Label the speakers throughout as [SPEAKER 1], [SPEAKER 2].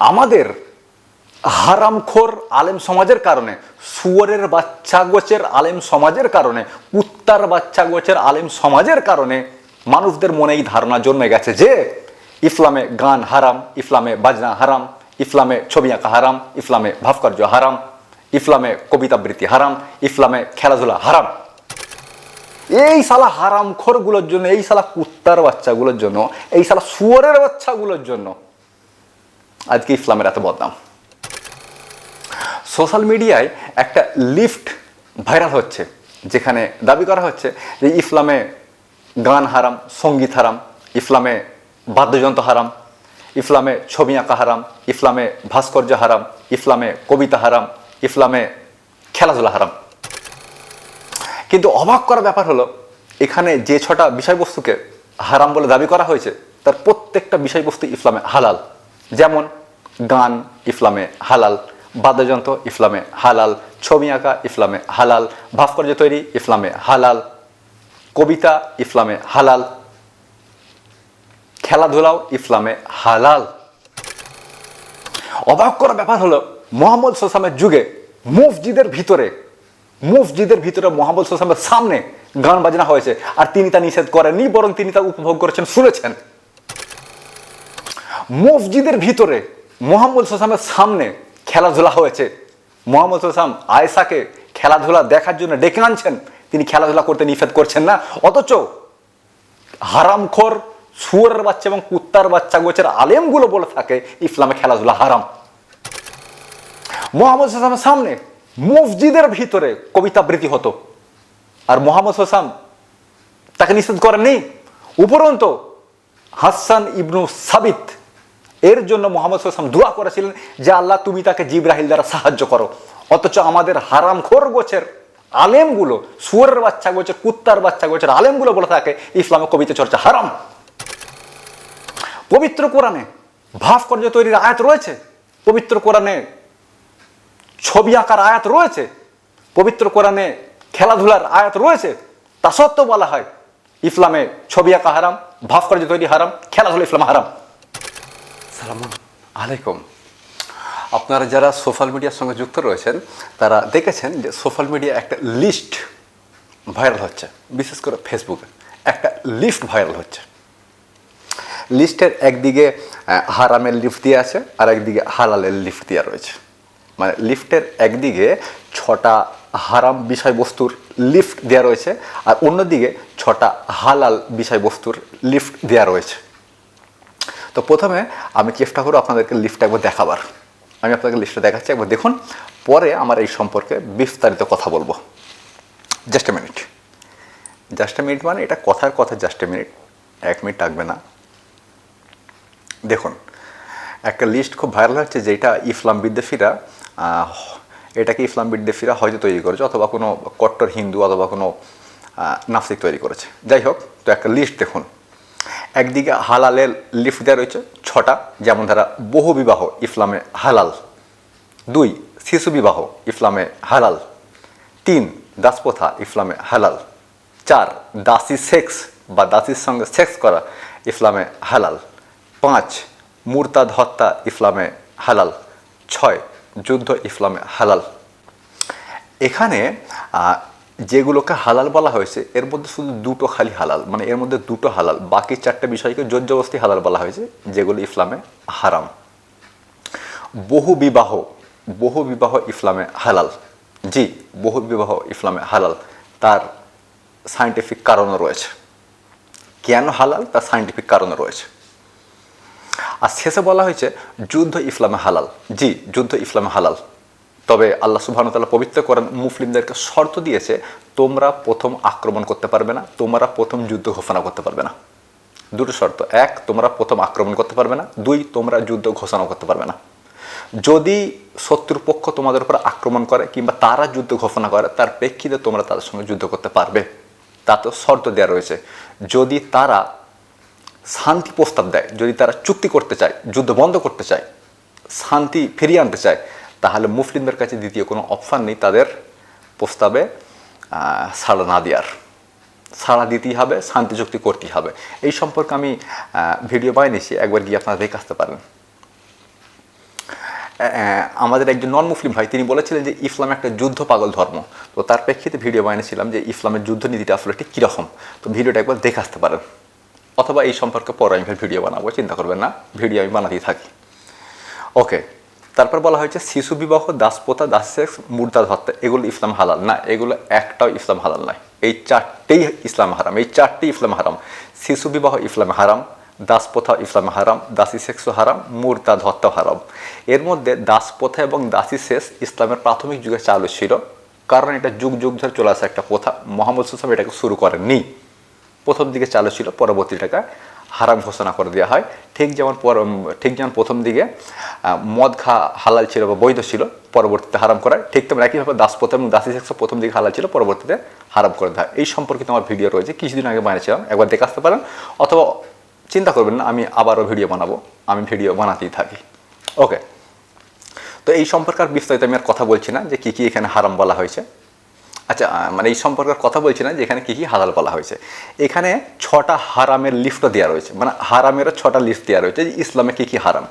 [SPEAKER 1] আমাদের হারামখোর আলেম সমাজের কারণে সুয়রের বাচ্চা গোছের আলেম সমাজের কারণে, কুত্তার বাচ্চা গোছের আলেম সমাজের কারণে মানুষদের মনে এই ধারণা জন্মে গেছে যে, ইসলামে গান হারাম, ইসলামে বাজনা হারাম, ইসলামে ছবি আঁকা হারাম, ইসলামে ভাস্কর্য হারাম, ইসলামে কবিতাবৃত্তি হারাম, ইসলামে খেলাধুলা হারাম। এই সালা হারাম খোরগুলোর জন্য, এই সালা কুত্তার বাচ্চাগুলোর জন্য, এই সালা শুয়োরের বাচ্চাগুলোর জন্য আজকে ইসলামের এত বদনাম। সোশ্যাল মিডিয়ায় একটা লিফট ভাইরাল হচ্ছে, যেখানে দাবি করা হচ্ছে যে ইসলামে গান হারাম, সংগীত হারাম, ইসলামে বাদ্যযন্ত্র হারাম, ইসলামে ছবি আঁকা হারাম, ইসলামে ভাস্কর্য হারাম, ইসলামে কবিতা হারাম, ইসলামে খেলাধুলা হারাম। কিন্তু অবাক করা ব্যাপার হলো, এখানে যে ছটা বিষয়বস্তুকে হারাম বলে দাবি করা হয়েছে, তার প্রত্যেকটা বিষয়বস্তু ইসলামে হালাল। যেমন গান ইসলামে হালাল, বাদ্যযন্ত্র ইসলামে হালাল, ছবি আঁকা ইসলামে হালাল, ভাস্কর্য তৈরি ইসলামে হালাল, কবিতা ইসলামে হালাল, খেলাধুলাও ইসলামে হালাল। অবাক করা ব্যাপার হলো, মোহাম্মদ সোসামের যুগে মসজিদের ভিতরে মসজিদের ভিতরে মোহাম্মদ সোসামের সামনে গান বাজনা হয়েছে, আর তিনি তা নিষেধ করেননি, বরং তিনি তা উপভোগ করেছেন, শুনেছেন। মসজিদের ভিতরে মোহাম্মদ সোসামের সামনে খেলাধুলা হয়েছে। মোহাম্মদ সোসাম আয়েশাকে খেলাধুলা দেখার জন্য ডেকে আনছেন। তিনি খেলাধুলা করতে নিষেধ করছেন না। অথচ হারামখোর সুয়ারের বাচ্চা এবং কুত্তার বাচ্চা গোছের আলেমগুলো বলে থাকে, ইসলামে খেলাধুলা হারাম। মোহাম্মদ হাসামের সামনে মসজিদের ভিতরে কবিতা আবৃত্তি হতো। আর মোহাম্মদ হোসাম তাকে নিষেধ করেননি। উপরন্ত হাসান ইবনু সাবিত এর জন্য মোহাম্মদ হোসাম দোয়া করেছিলেন যে আল্লাহ তুমি তাকে জিব্রাহিল দ্বারা সাহায্য করো। অথচ আমাদের হারাম খোর গোছের আলেমগুলো সুয়ারের বাচ্চা গোছের কুত্তার বাচ্চা গোছের আলেমগুলো বলে থাকে ইসলামের কবিতা চর্চা হারাম। পবিত্র কোরআনে ভাস্কর্য তৈরির আয়াত রয়েছে, পবিত্র কোরআনে ছবি আঁকার আয়াত রয়েছে, পবিত্র কোরআনে খেলাধুলার আয়াত রয়েছে, তা সত্ত্বেও বলা হয়, ইসলামে ছবি আঁকা হারাম ভাস্কর্য তৈরি হারাম, খেলাধুলা ইসলাম হারাম। সালাম আলাইকুম। আপনারা যারা সোশ্যাল মিডিয়ার সঙ্গে যুক্ত রয়েছেন, তারা দেখেছেন যে সোশ্যাল মিডিয়া একটা লিস্ট ভাইরাল হচ্ছে, বিশেষ করে ফেসবুকে। একটা লিস্ট ভাইরাল হচ্ছে। লিস্টের একদিকে হারামের লিফট দিয়ে আছে, আর একদিকে হালালের লিফট দেওয়া রয়েছে। মানে লিফটের একদিকে ছটা হারাম বিষয়বস্তুর লিফট দেওয়া রয়েছে, আর অন্যদিকে ছটা হালাল বিষয়বস্তুর লিফট দেওয়া রয়েছে। তো প্রথমে আমি চেষ্টা করব আপনাদেরকে লিফট একবার দেখাবার। আমি আপনাদেরকে লিস্টটা দেখাচ্ছি, একবার দেখুন। পরে আমার এই সম্পর্কে বিস্তারিত কথা বলব। Just a minute just a minute মানে এটা কথার কথা জাস্ট এ মিনিট এক মিনিট লাগবে না। দেখুন, একটা লিস্ট খুব ভাইরাল হচ্ছে যেটা ইসলাম বিদ্বেষীরা এটাকে ইসলাম বিদ্বেষীরা হয়তো তৈরি করেছে, অথবা কোনো কট্টর হিন্দু অথবা কোনো নাস্তিক তৈরি করেছে। যাই হোক, তো একটা লিস্ট দেখুন। একদিকে হালালের লিস্ট দেওয়া রয়েছে, ছটা, যেমন ধারা বহু বিবাহ ইসলামে হালাল। দুই, শিশু বিবাহ ইসলামে হালাল। তিন, দাসপ্রথা ইসলামে হালাল। চার, দাসী সেক্স বা দাসীর সঙ্গে সেক্স করা ইসলামে হালাল। পাঁচ, মুরতাদ হত্যা ইসলামে হালাল। ছয়, যুদ্ধ ইসলামে হালাল। এখানে যেগুলোকে হালাল বলা হয়েছে, এর মধ্যে শুধু দুটো খালি হালাল মানে এর মধ্যে দুটো হালাল, বাকি চারটে বিষয়কে জোরজবস্তি হালাল বলা হয়েছে, যেগুলো ইসলামে হারাম। বহু বিবাহ বহু বিবাহ ইসলামে হালাল। জি, বহু বিবাহ ইসলামে হালাল। তার সায়েন্টিফিক কারণও রয়েছে। কেন হালাল? তার সায়েন্টিফিক কারণও রয়েছে। আর শেষে বলা হয়েছে, যুদ্ধ ইসলামে হালাল। জি, যুদ্ধ ইসলামে হালাল। তবে আল্লাহ তাআলা পবিত্র করেন মুসলিমদেরকে শর্ত দিয়েছে, তোমরা প্রথম আক্রমণ করতে পারবে না, তোমরা প্রথম যুদ্ধ ঘোষণা করতে পারবে না। দুটো শর্ত। এক, তোমরা প্রথম আক্রমণ করতে পারবে না। দুই, তোমরা যুদ্ধ ঘোষণা করতে পারবে না। যদি শত্রুপক্ষ তোমাদের উপর আক্রমণ করে কিংবা তারা যুদ্ধ ঘোষণা করে, তার প্রেক্ষিতে তোমরা তাদের সঙ্গে যুদ্ধ করতে পারবে। তাতে শর্ত দেওয়া রয়েছে। যদি তারা শান্তি প্রস্তাব দেয়, যদি তারা চুক্তি করতে চায়, যুদ্ধ বন্ধ করতে চায়, শান্তি ফিরিয়ে আনতে চায় তাহলে মুসলিমদের কাছে দ্বিতীয় কোনো অপশান নেই তাদের প্রস্তাবে সাড়া না দেওয়ার। সাড়া দিতেই হবে, শান্তি চুক্তি করতেই হবে। এই সম্পর্কে আমি ভিডিও বানিয়েছি একবার গিয়ে আপনারা দেখে আসতে পারেন। আমাদের একজন নন মুসলিম ভাই, তিনি বলেছিলেন যে ইসলাম একটা যুদ্ধ পাগল ধর্ম। তো তার প্রেক্ষিতে ভিডিও বানিয়েছিলাম যে ইসলামের যুদ্ধ নীতিটা আসলে ঠিক কীরকম। তো ভিডিওটা একবার দেখে আসতে পারেন। অথবা এই সম্পর্কে পরে আমি ভিডিও বানাবো, চিন্তা করবেন না। ভিডিও আমি বানাতেই থাকি। ওকে তারপর বলা হয়েছে, শিশু বিবাহ দাসপোতা দাস সেক্স মুর্দাদ হত্যা, এগুলো ইসলাম হালাল না, এগুলো একটাও ইসলাম হালাল নয়। এই চারটেই ইসলাম হারাম, এই চারটেই ইসলাম হারাম। শিশু বিবাহ ইসলাম হারাম, দাসপ্রথা ইসলাম হারাম, দাসী সেক্সও হারাম মুরতাদ হত্যা হারাম। এর মধ্যে দাসপ্রথা এবং দাসী সেক্স ইসলামের প্রাথমিক যুগে চালু ছিল, কারণ এটা যুগ যুগ ধরে চলে আসা একটা প্রথা। মোহাম্মদ সুসাম এটাকে শুরু করেননি। প্রথম দিকে চালু ছিল পরবর্তী পরবর্তীটাকে হারাম ঘোষণা করে দেওয়া হয়। ঠিক যেমন ঠিক যেমন প্রথম দিকে মদ খা হালাল ছিল বা বৈধ ছিল, পরবর্তীতে হারাম করা। ঠিক তেমন একইভাবে দাসপথ এবং দাসী সেক্স প্রথম দিকে হালাল ছিল, পরবর্তীতে হারাম করে দেওয়া এই সম্পর্কিত আমার ভিডিও রয়েছে, কিছুদিন আগে বানিয়েছিলাম, একবার দেখে আসতে পারেন। অথবা চিন্তা করবেন না, আমি আবারও ভিডিও বানাবো, আমি ভিডিও বানাতেই থাকি। ওকে তো এই সম্পর্কে আর বিস্তারিত আমি আর কথা বলছি না যে কী কী এখানে হারাম বলা হয়েছে। আচ্ছা মানে এই সম্পর্কে আর কথা বলছি না যে এখানে কী কী হালাল বলা হয়েছে। এখানে ছটা হারামের লিস্টও দেওয়া রয়েছে। মানে হারামেরও ছটা লিস্ট দেওয়া রয়েছে যে ইসলামে কী কী হারাম।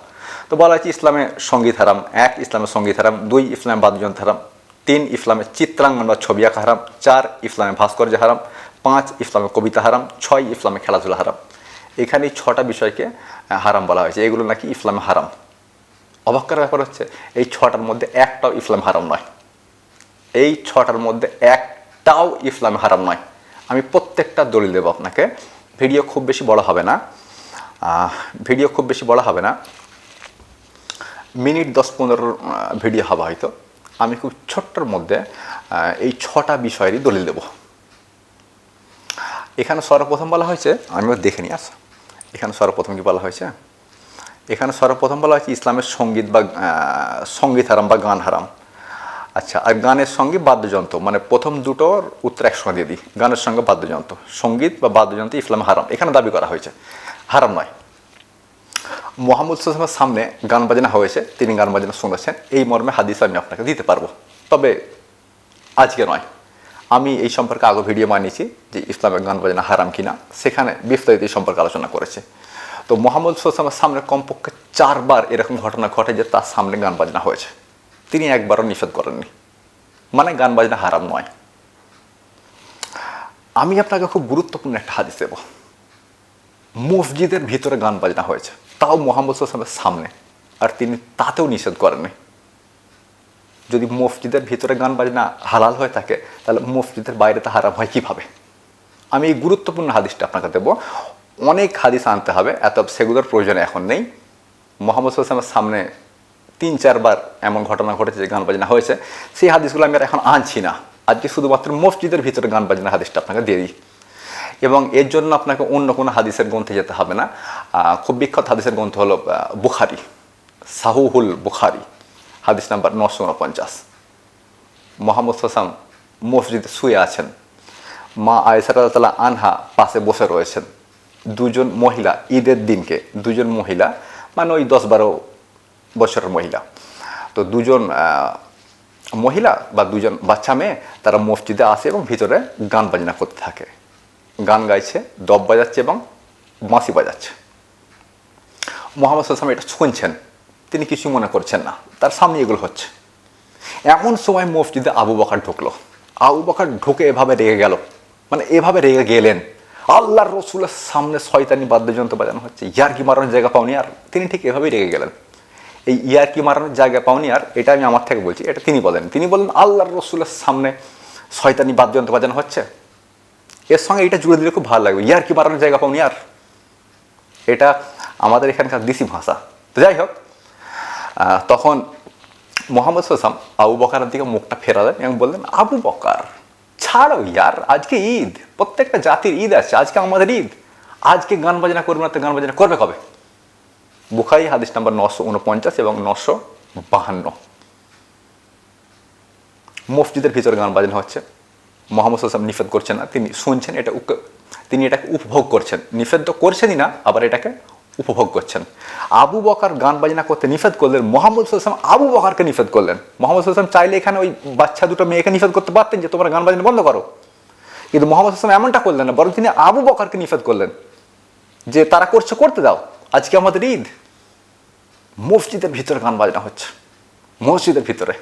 [SPEAKER 1] তো বলা হয়েছে ইসলামে সংগীত হারাম, এক ইসলামের সংগীত হারাম, দুই ইসলামে বাদ্যযন্ত্র হারাম, তিন ইসলামে চিত্রাঙ্গন বা ছবি আঁকা হারাম, চার ইসলামে ভাস্কর্য হারাম, পাঁচ ইসলামে কবিতা হারাম, ছয় ইসলামে খেলাধুলা হারাম। এখানে ছটা বিষয়কে হারাম বলা হয়েছে। এগুলো নাকি ইসলামে হারাম। অবাক ব্যাপার হচ্ছে, এই ছটার মধ্যে একটাও ইসলাম হারাম নয়। এই ছটার মধ্যে একটাও ইসলাম হারাম নয়। আমি প্রত্যেকটা দলিল দেবো আপনাকে। ভিডিও খুব বেশি বড় হবে না। ভিডিও খুব বেশি বড় হবে না। মিনিট দশ পনেরো ভিডিও হবে হয়তো। আমি খুব ছোট্টর মধ্যে এই ছটা বিষয়েরই দলিল দেব। এখানে সর্বপ্রথম বলা হয়েছে আমি দেখে নিয়ে আস এখানে সর্বপ্রথম কি বলা হয়েছে? এখানে সর্বপ্রথম বলা হয়েছে, ইসলামের সংগীত বা সংগীত হারাম বা গান হারাম। আচ্ছা আর গানের সঙ্গে বাদ্যযন্ত্র মানে প্রথম দুটোর উত্তর একসঙ্গে দিয়ে দিই। গানের সঙ্গে বাদ্যযন্ত্র, সংগীত বা বাদ্যযন্ত্র ইসলাম হারাম, এখানে দাবি করা হয়েছে। হারাম নয়। মোহাম্মদ সাল্লামের সামনে গান বাজনা হয়েছে, তিনি গান বাজনা শুনেছেন, এই মর্মে হাদিস আমি আপনাকে দিতে পারব। তবে আজকে নয়। আমি এই সম্পর্কে আগে ভিডিও বানিয়েছি যে ইসলামের গান বাজনা হারাম কিনা, সেখানে বিস্তারিত এই সম্পর্কে আলোচনা করেছে। তো মোহাম্মদ সাল্লামের সামনে কমপক্ষে চারবার এরকম ঘটনা ঘটে যে তার সামনে গান বাজনা হয়েছে। তিনি একবারও নিষেধ করেননি। মানে গান বাজনা হারাম নয়। আমি আপনাকে খুব গুরুত্বপূর্ণ একটা হাদিস দেব। মসজিদের ভিতরে গান বাজনা হয়েছে। তাও মোহাম্মদ সাল্লামের সামনে। আর তিনি তাতেও নিষেধ করেননি। যদি মসজিদের ভিতরে গান বাজনা হালাল হয়ে থাকে, তাহলে মসজিদের বাইরে তা হারাম হয় কীভাবে? আমি এই গুরুত্বপূর্ণ হাদিসটা আপনাকে দেবো। অনেক হাদিস আনতে হবে, এত সেগুলোর প্রয়োজন এখন নেই। মোহাম্মদ সাল্লামের সামনে তিন, চারবার এমন ঘটনা ঘটেছে যে গান বাজনা হয়েছে। সেই হাদিসগুলো আমি আর এখন আনছি না। আজকে শুধুমাত্র মসজিদের ভিতরে গান বাজনা হাদিসটা আপনাকে দিয়ে দিই। এবং এর জন্য আপনাকে অন্য কোনো হাদিসের গ্রন্থে যেতে হবে না। খুব বিখ্যাত হাদিসের গ্রন্থ হলো বুখারি। সাহুহুল বুখারি। হাদিস নাম্বার নশো উনপঞ্চাশ। মোহাম্মদ হাসান মসজিদে শুয়ে আছেন। মা আয়সারাল্লাহ আনহা পাশে বসে রয়েছেন। দুজন মহিলা ঈদের দিনকে, দুজন মহিলা মানে ওই দশ বারো বছরের মহিলা। তো দুজন মহিলা বা দুজন বাচ্চা মেয়ে তারা মসজিদে আসে এবং ভিতরে গান বাজনা করতে থাকে। গান গাইছে, দব বাজাচ্ছে এবং বাঁশি বাজাচ্ছে। মোহাম্মদ সাল্লাম এটা শুনছেন, তিনি কিছু মনে করছেন না, তার সামনে এগুলো হচ্ছে। এমন সময় মসজিদে আবু বকার ঢুকলো। আবু বকার ঢুকে এভাবে রেগে গেল। মানে এভাবে রেগে গেলেন। আল্লাহর রসুলের সামনে শয়তানি বাদ্যযন্ত্র বাজানো হচ্ছে। ইয়ার কি মারানোর জায়গা পাওনি? আর তিনি ঠিক এভাবেই রেগে গেলেন। এই ইয়ারকি মারানোর জায়গা পাওনি আর, এটা আমি আমার থেকে বলছি, এটা তিনি বলেন। তিনি বলেন, আল্লাহর রসুলের সামনে শয়তানি বাদ্যযন্ত্র বাজানো হচ্ছে। এর সঙ্গে এটা জুড়ে দিলে খুব ভালো লাগবে। ইয়ারকি মারানোর জায়গা পাওনি আর? এটা আমাদের এখানকার দেশি ভাষা। তো যাই হোক তখন মোহাম্মদ সাল্লাম আবু বকারের দিকে মুখটা ফেরালেন এবং বললেন, আবু বকার, ছাড়ো ইয়ার, আজকে ঈদ, প্রত্যেকটা জাতির ঈদ আছে, আজকে আমাদের ঈদ। আজকে গান বাজনা করবে না তো গান বাজনা করবে কবে? বুখারি হাদিস নাম্বার নশো উনপঞ্চাশ এবং নশো বাহান্ন। মসজিদের ভিতরে গান বাজনা হচ্ছে। মোহাম্মদ সাল্লাম নিষেধ করছেন না। তিনি শুনছেন, এটা তিনি এটাকে উপভোগ করছেন। নিষেধ তো করছেনই না, আবার এটাকে উপভোগ করছেন। আবু বকার গান বাজনা করতে নিষেধ করলেন, মোহাম্মদ সাল্লাম আবু বকারকে নিষেধ করলেন। মোহাম্মদ সাল্লাম চাইলে এখানে ওই বাচ্চা দুটো মেয়েকে নিষেধ করতে পারতেন যে, তোমরা গান বাজনা বন্ধ করো। কিন্তু মোহাম্মদ সাল্লাম এমনটা করলেন না, বরং তিনি আবু বকারকে নিষেধ করলেন যে, তারা করছে, করতে দাও। আজকে আমাদের ঈদ। মসজিদের ভিতরে গান বাজনা হচ্ছে। মসজিদের ভিতরে।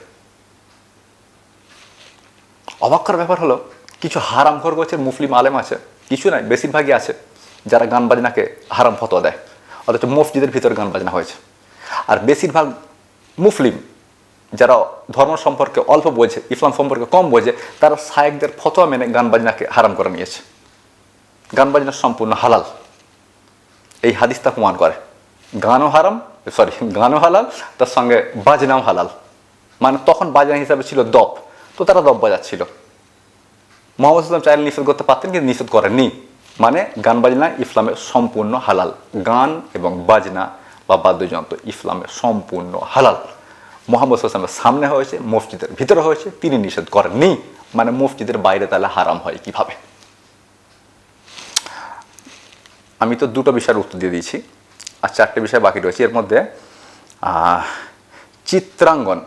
[SPEAKER 1] অবাক করার ব্যাপার হলো, কিছু হারাম ঘর গোছের মুসলিম আলেম আছে, কিছু নাই, বেশিরভাগই আছে, যারা গান বাজনাকে হারাম ফতোয়া দেয়। অথচ মসজিদের ভিতরে গান বাজনা হয়েছে। আর বেশিরভাগ মুসলিম, যারা ধর্ম সম্পর্কে অল্প বোঝে, ইসলাম সম্পর্কে কম বোঝে, তারা সায়েকদের ফতোয়া মেনে গান বাজনাকে হারাম করে নিয়েছে। গান বাজনা সম্পূর্ণ হালাল। এই হাদিসটা প্রমাণ করে। গানও হারাম সরি গানও হালাল, তার সঙ্গে বাজনাও হালাল। মানে তখন বাজনা হিসাবে ছিল দপ, তো তারা দপ বাজাচ্ছিল। মোহাম্মদ ইসলাম চাইলে নিষেধ করতে পারতেন, কিন্তু নিষেধ করেননি। মানে গান বাজনা ইসলামের সম্পূর্ণ হালাল। গান এবং বাজনা বা বাদ্যযন্ত্র ইসলামের সম্পূর্ণ হালাল। মোহাম্মদ ইসলামের সামনে হয়েছে, মসজিদের ভিতরে হয়েছে, তিনি নিষেধ করেননি। মানে মসজিদের বাইরে তাহলে হারাম হয় কীভাবে? আমি তো দুটো বিষয়ের উত্তর দিয়ে দিয়েছি আর চারটে বিষয় বাকি রয়েছে। এর মধ্যে চিত্রাঙ্গন,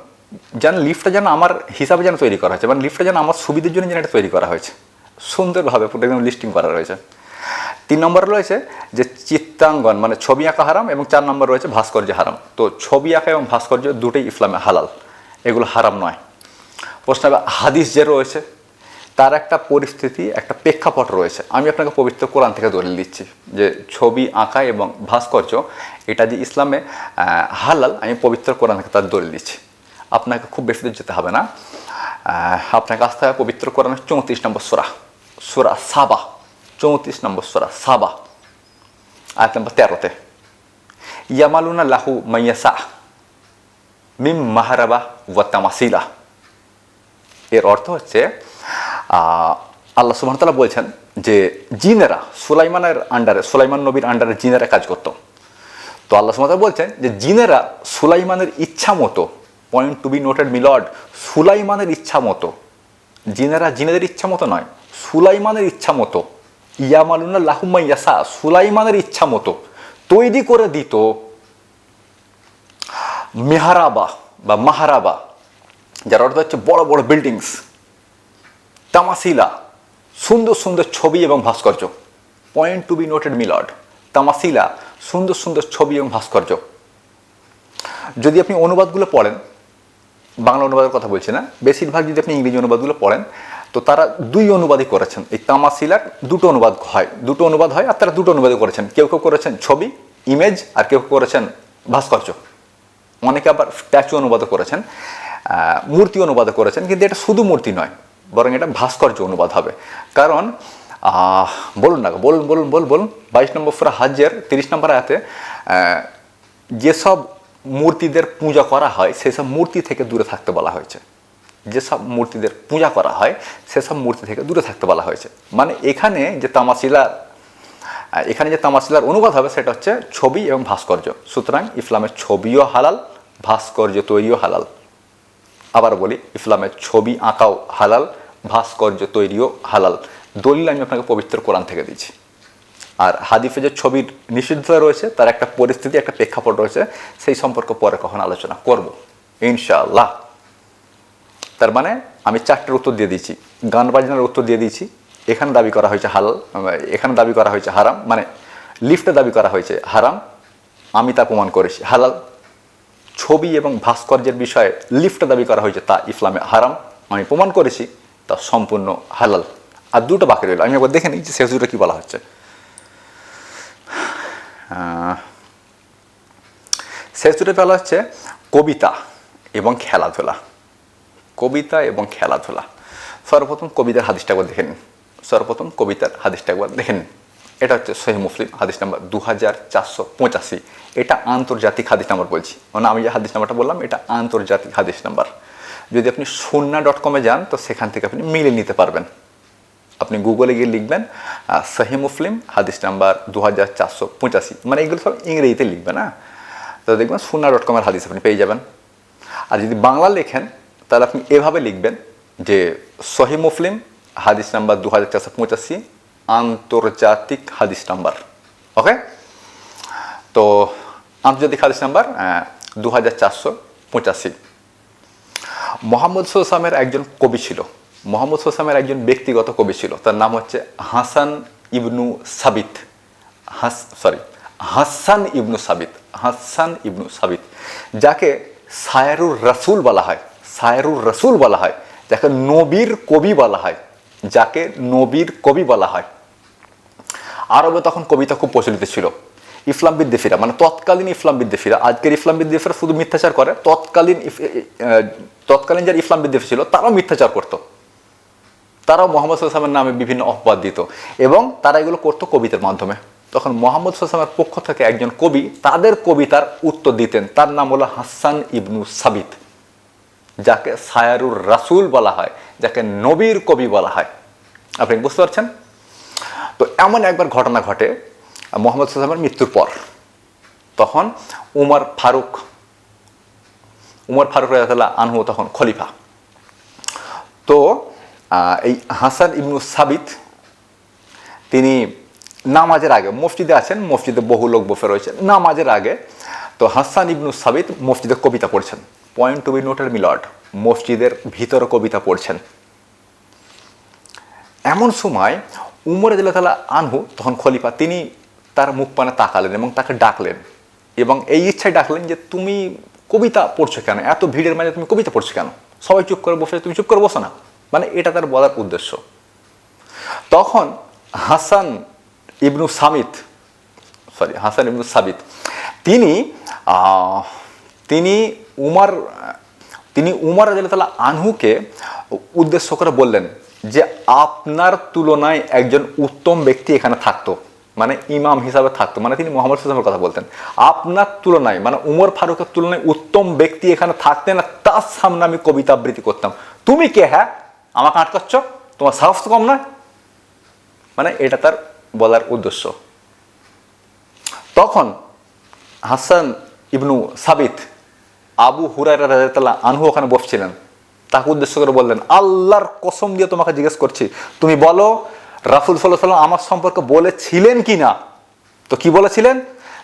[SPEAKER 1] যেন লিফটটা যেন আমার হিসাবে যেন তৈরি করা হয়েছে মানে লিফটটা যেন আমার সুবিধার জন্য যেন এটা তৈরি করা হয়েছে। সুন্দরভাবে পুরো একদম লিস্টিং করা রয়েছে। তিন নম্বর রয়েছে যে চিত্রাঙ্গন মানে ছবি আঁকা হারাম এবং চার নম্বর রয়েছে ভাস্কর্য হারাম। তো ছবি আঁকা এবং ভাস্কর্য দুটোই ইসলামে হালাল, এগুলো হারাম নয়। প্রশ্ন হাদিস যে রয়েছে তার একটা পরিস্থিতি, একটা প্রেক্ষাপট রয়েছে। আমি আপনাকে পবিত্র কোরআন থেকে দলিল দিচ্ছি যে ছবি আঁকা এবং ভাস্কর্য, এটা যে ইসলামে হালাল, আমি পবিত্র কোরআন থেকে তার দলিল দিচ্ছি। আপনাকে খুব বেশি দূর যেতে হবে না। আপনাকে আসতে হবে পবিত্র কোরআনের চৌত্রিশ নম্বর সোরা সোরা সাবা। চৌত্রিশ নম্বর সোরা সাবা, আয়াত নম্বর তেরোতে। ইয়ামালুনা লাহু মাইয়াসা মিম মাহারাবা ওয়া তামাসিলা। এর অর্থ হচ্ছে আল্লাহ সুবহান তাআলা বলছেন যে জিনেরা সুলাইমানের আন্ডারে সুলাইমান নবীর আন্ডারে জিনেরা কাজ করতো। তো আল্লাহ তাআলা বলছেন যে জিনেরা সুলাইমানের ইচ্ছা মতো পয়েন্ট টু বি নোটেড মিলড সুলাইমানের ইচ্ছা মতো, জিনেরা জিনেদের ইচ্ছা মতো নয়, সুলাইমানের ইচ্ছা মতো, ইয়ামালুনা লাহুম্মা ইয়াসা, সুলাইমানের ইচ্ছা মতো তৈরি করে দিত মেহারাবা বা মাহারাবা, যার অর্থ হচ্ছে বড় বড় বিল্ডিংস তামাসিলা সুন্দর সুন্দর ছবি এবং ভাস্কর্য। পয়েন্ট টু বি নোটেড মিলড তামাসিলা সুন্দর সুন্দর ছবি এবং ভাস্কর্য। যদি আপনি অনুবাদগুলো পড়েন, বাংলা অনুবাদের কথা বলছি না, বেশিরভাগ যদি আপনি ইংরেজি অনুবাদগুলো পড়েন, তো তারা দুই অনুবাদই করেছেন। এই তামাসিলার দুটো অনুবাদ হয়, দুটো অনুবাদ হয় আর তারা দুটো অনুবাদই করেছেন। কেউ কেউ করেছেন ছবি ইমেজ আর কেউ কেউ করেছেন ভাস্কর্য। অনেকে আবার স্ট্যাচু অনুবাদ করেছেন মূর্তি অনুবাদ করেছেন, কিন্তু এটা শুধু মূর্তি নয়। বরং এটা ভাস্কর্য অনুবাদ হবে। কারণ বলুন না, বলুন বলুন বলুন বলুন, বাইশ নম্বর ফুরা হাজ্যের তিরিশ নম্বর আয়াতে যেসব মূর্তিদের পূজা করা হয়, সেসব মূর্তি থেকে দূরে থাকতে বলা হয়েছে। যেসব মূর্তিদের পূজা করা হয়, সেসব মূর্তি থেকে দূরে থাকতে বলা হয়েছে। মানে এখানে যে তামাশিলার এখানে যে তামাশিলার অনুবাদ হবে, সেটা হচ্ছে ছবি এবং ভাস্কর্য। সুতরাং ইসলামের ছবিও হালাল, ভাস্কর্য তৈরিও হালাল। আবার বলি, ইসলামের ছবি আঁকাও হালাল, ভাস্কর্য তৈরিও হালাল। দলিল আমি আপনাকে পবিত্র কোরআন থেকে দিচ্ছি আর হাদিফে যে ছবির নিষিদ্ধতা রয়েছে, তার একটা পরিস্থিতি, একটা প্রেক্ষাপট রয়েছে, সেই সম্পর্কে পরে কখন আলোচনা করব। ইনশাআল্লাহ। তার মানে আমি চারটের উত্তর দিয়ে দিয়েছি। গান বাজনার উত্তর দিয়ে দিয়েছি। এখানে দাবি করা হয়েছে হালাল এখানে দাবি করা হয়েছে হারাম মানে লিফটে দাবি করা হয়েছে হারাম। আমি তা প্রমাণ করেছি। হালাল। ছবি এবং ভাস্কর্যের বিষয়ে লিফটে দাবি করা হয়েছে, তা ইসলামে হারাম। আমি প্রমাণ করেছি, তা সম্পূর্ণ হালাল। আর দুটো বাকি রইল। আমি একবার দেখে নিই যে শেষ দুটো কী বলা হচ্ছে। শেষ দুটো বলা হচ্ছে, কবিতা এবং খেলাধুলা। কবিতা এবং খেলাধুলা। সর্বপ্রথম কবিতার হাদিসটা একবার দেখে নিন। সর্বপ্রথম কবিতার হাদিসটা একবার দেখে নিন। এটা হচ্ছে সহি মুসলিম, হাদিস নাম্বার দু হাজার চারশো পঁচাশি। এটা আন্তর্জাতিক হাদিস নাম্বার বলছি। মানে আমি যে হাদিস নাম্বারটা বললাম, এটা আন্তর্জাতিক হাদিস নাম্বার। যদি আপনি সুন্না ডট কমে যান, তো সেখান থেকে আপনি মিলে নিতে পারবেন। আপনি গুগলে গিয়ে লিখবেন সহি মুসলিম, হাদিস নাম্বার দু হাজার চারশো পঁচাশি। মানে এগুলো সব ইংরেজিতে লিখবেন হ্যাঁ? তো দেখবেন সুন্না ডট কমের হাদিস আপনি পেয়ে যাবেন। আর যদি বাংলা লেখেন, তাহলে আপনি এভাবে লিখবেন যে সহি মুসলিম, হাদিস নাম্বার দু হাজার চারশো পঁচাশি আন্তর্জাতিক হাদিস নাম্বার, ওকে? তো আন্তর্জাতিক হাদিস নাম্বার দু হাজার চারশো পঁচাশি। মোহাম্মদ সোসামের একজন কবি ছিল। মোহাম্মদ সোসামের একজন ব্যক্তিগত কবি ছিল। তার নাম হচ্ছে হাসান ইবনু সাবিত। হাস sorry Hasan Ibnu Sabit. Hasan Ibnu Sabit, যাকে সায়রুর রাসুল বলা হয়। সায়রুর রাসুল বলা হয়, যাকে নবীর কবি বলা হয়, যাকে নবীর কবি বলা হয়। আরবে তখন কবিতা খুব প্রচলিত ছিল। ইসলাম বিদ্বেষীরা মানে তৎকালীন ইসলাম বিদ্বেষীরা আজকের ইসলাম বিদ্বেষীরা শুধু মিথ্যাচার করে, তৎকালীন তৎকালীন যারা ইসলাম বিদ্বেষী ছিল, তারাও মিথ্যাচার করতো। তারাও মোহাম্মদ সাল্লামের নামে বিভিন্ন অপবাদ দিত এবং তারা এগুলো করতো কবিতার মাধ্যমে। তখন মোহাম্মদ সাল্লামের পক্ষ থেকে একজন কবি তাদের কবিতার উত্তর দিতেন। তার নাম হলো হাসান ইবনু সাবিত, যাকে সায়ারুর রাসুল বলা হয়, যাকে নবীর কবি বলা হয়। আপনি বুঝতে পারছেন? তো এমন একবার ঘটনা ঘটে, মোহাম্মদ সাল্লামের মৃত্যুর পর। তখন উমর ফারুক উমর ফারুক রাজাল্লাহ আনহু তখন খলিফা। তো এই হাসান ইবনু সাবিত, তিনি নামাজের আগে, মসজিদে আছেন, মসজিদে বহু লোক বসে রয়েছে, নামাজের আগে তো হাসান ইবনু সাবিত মসজিদে কবিতা পড়ছেন। পয়েন্ট টু বি নোটের মিলট মসজিদের ভিতরে কবিতা পড়ছেন। এমন সময় উমর তালা আনহু তখন খলিফা, তিনি তার মুখ পানে তাকালেন এবং তাকে ডাকলেন এবং এই ইচ্ছায় ডাকলেন যে, তুমি কবিতা পড়ছো কেন? এত ভিড়ের মাঝে তুমি কবিতা পড়ছো কেন? সবাই চুপ করে বসে তুমি চুপ করে বসো না। মানে এটা তার বলার উদ্দেশ্য। তখন Hasan Ibnu Samit, sorry, Hasan Ibnu Sabit, তিনি তিনি উমার তিনি উমার আনহুকে উদ্দেশ্য করে বললেন যে আপনার তুলনায় একজন উত্তম ব্যক্তি এখানে থাকতো মানে ইমাম হিসাবে থাকতো মানে তিনি মোহাম্মদ সাল্লামের কথা বলতেন। আপনার তুলনায় মানে উমর ফারুকের তুলনায় উত্তম ব্যক্তি এখানে থাকতেন না, তার সামনে আমি কবিতা আবৃত্তি করতাম। তুমি কে হ্যাঁ? আমাকে আটকাচ্ছ তোমার সাহস কম নয়? মানে এটা তার বলার উদ্দেশ্য। তখন হাসান ইবনু সাবিত আবু হুরাইরা রাজাতাল্লাহ আনহু ওখানে বসছিলেন। তাকে উদ্দেশ্য করে বললেন, আল্লাহর কসম দিয়ে তোমাকে জিজ্ঞেস করছি, তুমি বলো রাফুল সাল্লাহ সাল্লাম আমার সম্পর্কে বলেছিলেন কি না তো কি বলেছিলেন?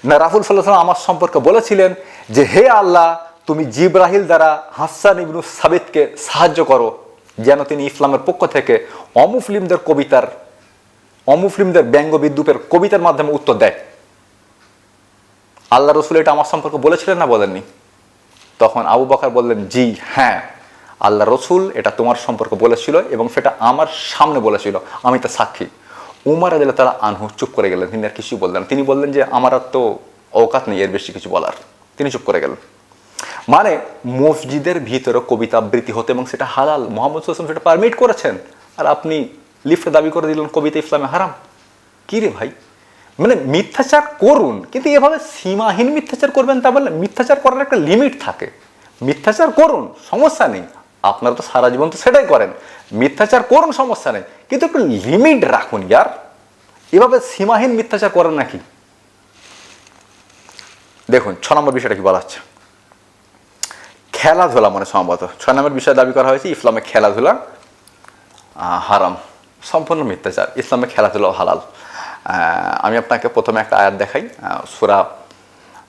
[SPEAKER 1] না রাফুল সাল্লাহ সাল্লাম আমার সম্পর্কে বলেছিলেন যে, হে আল্লাহ, তুমি জিব্রাহিল দ্বারা হাসান ইবনু সাবিতকে সাহায্য করো, যেন তিনি ইসলামের পক্ষ থেকে অমুসলিমদের কবিতার, অমুসলিমদের ব্যঙ্গ বিদ্রুপের কবিতার মাধ্যমে উত্তর দেয়। আল্লাহ রসুল এটা আমার সম্পর্কে বলেছিলেন না বলেননি? তখন আবু বকর বললেন, জি হ্যাঁ। আল্লাহ রসুল এটা তোমার সম্পর্কে বলেছিল এবং সেটা আমার সামনে বলেছিল। আমি তা সাক্ষী। উমার আদিল্লা তারা আনহু চুপ করে গেলেন। তিনি আর কিছুই বললেন তিনি বললেন যে, আমার আর তো অকাত নেই, এর বেশি কিছু বলার। তিনি চুপ করে গেলেন। মানে মসজিদের ভিতরে কবিতা আবৃত্তি হতে এবং সেটা হালাল। মোহাম্মদ হোসেন সেটা পারমিট করেছেন। আর আপনি লিফটে দাবি করে দিলেন, কবিতা ইসলামে হারাম? কি রে ভাই? মানে মিথ্যাচার করুন। কিন্তু এভাবে সীমাহীন মিথ্যাচার করবেন তা বললে মিথ্যাচার করার একটা লিমিট থাকে। মিথ্যাচার করুন, সমস্যা নেই। আপনারা তো সারা জীবন তো সেটাই করেন। মিথ্যাচার করুন, সমস্যা নেই। কিন্তু একটু লিমিট রাখুন ইয়ার। এভাবে সীমাহীন মিথ্যাচার করেন নাকি? দেখুন, ছ নম্বর বিষয়টা কি বলা হচ্ছে? খেলাধুলা মানে সম্ভবত। ছয় নম্বর বিষয় দাবি করা হয়েছে, ইসলামে খেলাধুলা হারাম। সম্পূর্ণ মিথ্যাচার। ইসলামে খেলাধুলা হালাল। আমি আপনাকে প্রথমে একটা আয়াত দেখাই সুরা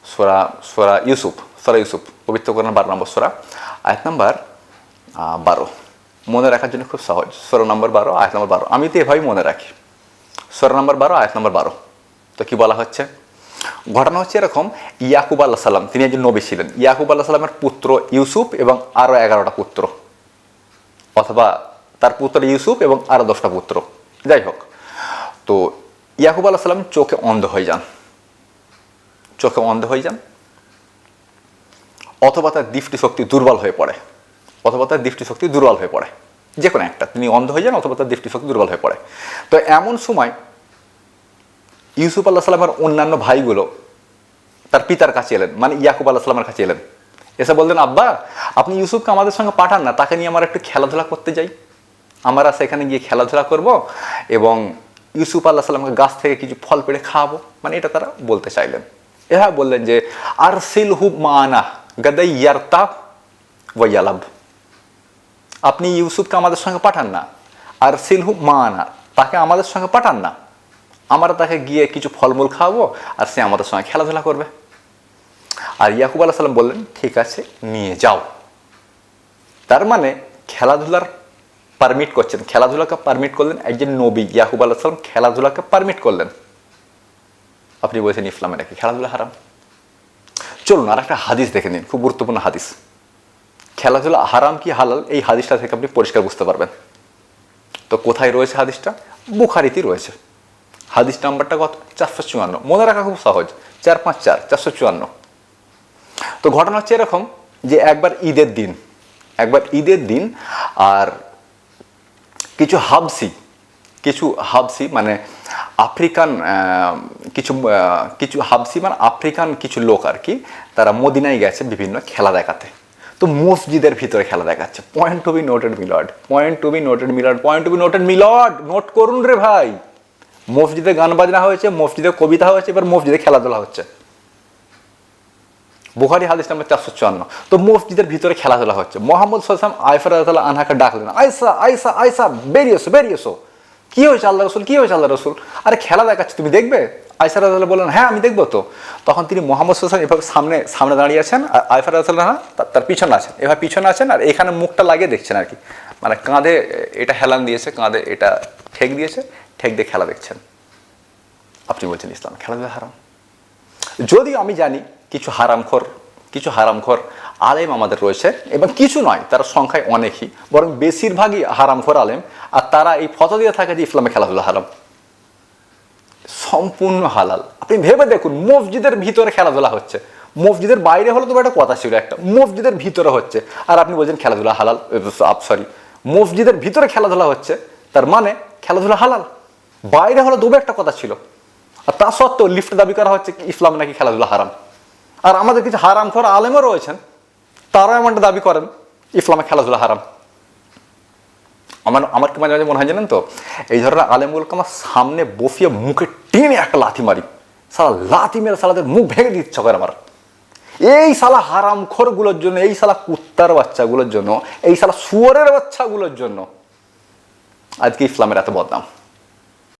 [SPEAKER 1] সুরা সুরা ইউসুফ সুরা ইউসুফ, পবিত্র করেন বারো নম্বর সুরা। আয়াত নাম্বার বারো। মনে রাখার জন্য খুব সহজ। সুরা নম্বর বারো, আয়াত নম্বর বারো। আমি তো এভাবেই মনে রাখি। সুরা নম্বর বারো, আয়াত নম্বর বারো। তো কি বলা হচ্ছে? ঘটনা হচ্ছে এরকম, ইয়াকুব আল্লাহ সাল্লাম তিনি একজন নবী ছিলেন। ইয়াকুব আল্লাহ সাল্লামের পুত্র ইউসুফ এবং আরও এগারোটা পুত্র। অথবা তার পুত্র ইউসুফ এবং আরও দশটা পুত্র। যাই হোক, তো ইয়াকুব আল্লাহ সাল্লাম চোখে অন্ধ হয়ে যান। চোখে অন্ধ হয়ে যান। অথবা তার দৃষ্টিশক্তি দুর্বল হয়ে পড়ে। অথবা তার দৃষ্টিশক্তি দুর্বল হয়ে পড়ে। যে কোনো একটা, তিনি অন্ধ হয়ে যান অথবা তার দৃষ্টিশক্তি দুর্বল হয়ে পড়ে। তো এমন সময় ইউসুফ আল্লাহ সাল্লামের অন্যান্য ভাইগুলো তার পিতার কাছে এলেন মানে ইয়াকুব আল্লাহ সাল্লামের কাছে এলেন। এসে বললেন, আব্বা, আপনি ইউসুফকে আমাদের সঙ্গে পাঠান না, তাকে নিয়ে আমার একটু খেলাধুলা করতে যাই। আমরা সেখানে গিয়ে খেলাধুলা করব এবং ইউসুফ আল্লাহ সাল্লামকে গাছ থেকে কিছু ফল পেড়ে খাওয়াবো। মানে এটা তারা বলতে চাইলেন। এরা বললেন যে আর সিল হুব মানা গাদাই ইয়ারতা ওয়ালাব আপনি ইউসুফকে আমাদের সঙ্গে পাঠান না। আর সিলহু মানা তাকে আমাদের সঙ্গে পাঠান না। আমরা তাকে গিয়ে কিছু ফলমূল খাওয়াবো আর সে আমাদের সঙ্গে খেলাধুলা করবে। আর ইয়াকুব আলাহ সাল্লাম বললেন, ঠিক আছে, নিয়ে যাও। তার মানে খেলাধুলার পারমিট করছেন। খেলাধুলাকে পারমিট করলেন একজন নবী। ইয়াকুব আল্লাহ সাল্লাম খেলাধুলাকে পারমিট করলেন। আপনি বলছেন ইসলামে নাকি খেলাধুলা হারাম? চলুন আর একটা হাদিস দেখে নিন, খুব গুরুত্বপূর্ণ হাদিস। খেলাধুলা হারাম কি হালাল? এই হাদিসটা থেকে আপনি পরিষ্কার বুঝতে পারবেন। তো কোথায় রয়েছে হাদিসটা? বুখারিতে রয়েছে। হাদিস নাম্বারটা কত? চারশো চুয়ান্ন। মনে রাখা খুব সহজ। চার পাঁচ চার, চারশো চুয়ান্ন। তো ঘটনা হচ্ছে এরকম যে একবার ঈদের দিন, একবার ঈদের দিন আর কিছু হাবসি কিছু হাবসি মানে আফ্রিকান কিছু কিছু হাবসি মানে আফ্রিকান কিছু লোক আর কি, তারা মদিনায় গেছে বিভিন্ন খেলা দেখাতে। তো মসজিদের ভিতরে খেলা দেখাচ্ছে। পয়েন্ট টু বি নোটেড মিলড পয়েন্ট টু বি নোটেড মিলড পয়েন্ট টু বি নোটেড মিলড নোট করুন রে ভাই। মসজিদে গান বাজনা হয়েছে, মসজিদে কবিতা হয়েছে, এবার মসজিদে খেলাধুলা হচ্ছে। বুখারি হাদিস নাম্বার চারশো চুয়ান্ন। তো মসজিদের ভিতরে খেলাধুলা হচ্ছে। মোহাম্মদ সাল্লাম আইফার আল্লাহ আনহাকে ডাকলেন আয়সা আয়সা আয়সা, বেরিয়েছো বেরিয়েছো। কি হয়েছে আল্লাহ রসুল? কি হয়েছে আল্লাহ রসুল? আরে খেলা দেখাচ্ছে, তুমি দেখবে? আয়সা রাজাল্লাহ বললেন হ্যাঁ আমি দেখব তো। তখন তিনি মোহাম্মদ সাল্লাম এভাবে সামনে সামনে দাঁড়িয়ে আছেন, আর আইফার রাজাল্লাহ তার পিছনে আছেন। এভাবে পিছনে আছেন আর এখানে মুখটা লাগিয়ে দেখছেন আর কি। মানে কাঁধে এটা হেলান দিয়েছে, কাঁধে এটা ঠেক দিয়েছে, ঠেক দিয়ে খেলা দেখছেন। আপনি বলছেন, ইসলাম খেলাধুলা হারাম? যদিও আমি জানি কিছু হারামখোর কিছু হারামখোর আলেম আমাদের রয়েছে, এবং কিছু নয়, তারা সংখ্যায় অনেকই, বরং বেশিরভাগই হারামখোর আলেম, আর তারা এই ফটো দিয়ে থাকে যে ইসলামে খেলাধুলা হারাম। সম্পূর্ণ হালাল। আপনি ভেবে দেখুন, মসজিদের ভিতরে খেলাধুলা হচ্ছে। মসজিদের বাইরে হলে তো একটা কথা ছিল একটা, মসজিদের ভিতরে হচ্ছে। আর আপনি বলছেন খেলাধুলা হালাল আপ, সরি। মসজিদের ভিতরে খেলাধুলা হচ্ছে, তার মানে খেলাধুলা হালাল। বাইরে হলে দুটো একটা কথা ছিল। আর তা সত্ত্বেও লিফট দাবি করা হচ্ছে ইসলাম নাকি খেলাধুলা হারাম। আর আমাদের কিছু হারাম খর আলেমও রয়েছেন, তারাও এমনটা দাবি করেন, ইসলামে খেলাধুলা হারাম। আমার আমার কি মাঝে মাঝে মনে হয়, জানেন তো? এই ধরনের আলেমগুলোকে আমার সামনে বসিয়ে মুখে টেনে একটা লাথি মারি। সালা লাথি মেরে সালাদের মুখ ভেঙে দিচ্ছে করে আমার। এই সালা হারাম খোরগুলোর জন্য, এই সালা কুত্তার বাচ্চাগুলোর জন্য, এই সালা শুয়োরের বাচ্চাগুলোর জন্য। আজকে ইসলামের এত বদনাম।